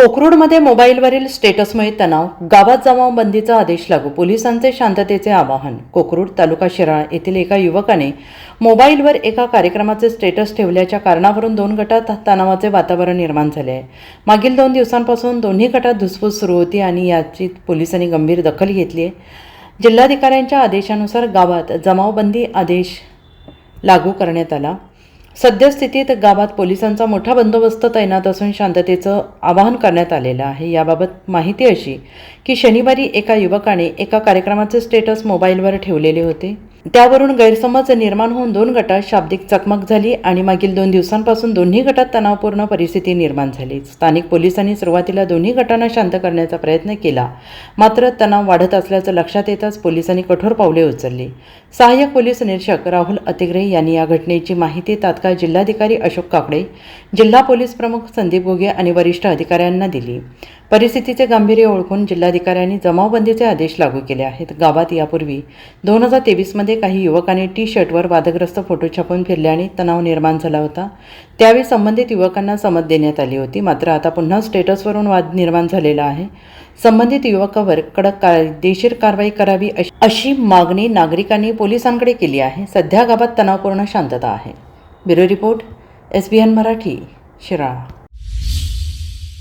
कोकरूडमध्ये मोबाईलवरील स्टेटसमुळे तणाव गावात जमावबंदीचा आदेश लागू पोलिसांचे शांततेचे आवाहन. कोकरूड तालुका शिराळा येथील एका युवकाने मोबाईलवर एका कार्यक्रमाचे स्टेटस ठेवल्याच्या कारणावरून दोन गटात तणावाचे वातावरण निर्माण झाले आहे. मागील दोन दिवसांपासून दोन्ही गटात धुसफूस सुरू होती आणि याची पोलिसांनी गंभीर दखल घेतली आहे. जिल्हाधिकाऱ्यांच्या आदेशानुसार गावात जमावबंदी आदेश लागू करण्यात आला. सद्यस्थितीत गावात पोलिसांचा मोठा बंदोबस्त तैनात असून शांततेचं आवाहन करण्यात आलेलं आहे. याबाबत माहिती अशी की शनिवारी एका युवकाने एका कार्यक्रमाचे स्टेटस मोबाईलवर ठेवलेले होते. त्यावरून गैरसमज निर्माण होऊन दोन गटात शाब्दिक चकमक झाली आणि मागील दोन दिवसांपासून दोन्ही गटात तणावपूर्ण परिस्थिती निर्माण झाली. स्थानिक पोलिसांनी सुरुवातीला दोन्ही गटांना शांत करण्याचा प्रयत्न केला. मात्र तणाव वाढत असल्याचं लक्षात येताच पोलिसांनी कठोर पावले उचलली. सहाय्यक पोलीस निरीक्षक राहुल अतिग्रे यांनी या घटनेची माहिती तात्काळ जिल्हाधिकारी अशोक काकडे जिल्हा पोलीस प्रमुख संदीप घोगे आणि वरिष्ठ अधिकाऱ्यांना दिली. परिस्थितीचे गांभीर्य ओळखून जिल्हाधिकाऱ्यांनी जमावबंदीचे आदेश लागू केले आहेत. गावात यापूर्वी दोन हजार तेवीसमध्ये काही युवकांनी टी शर्टवर वादग्रस्त फोटो छापून फिरल्याने तणाव निर्माण झाला होता. त्यावेळी संबंधित युवकांना समज देण्यात आली होती. मात्र आता पुन्हा स्टेटसवरून वाद निर्माण झालेला आहे. संबंधित युवकावर कडक कायदेशीर कारवाई करावी अशी- अशी मागणी नागरिकांनी पोलिसांकडे केली आहे. सध्या गावात तणावपूर्ण शांतता आहे. Bureau report S B N Marathi Shirala.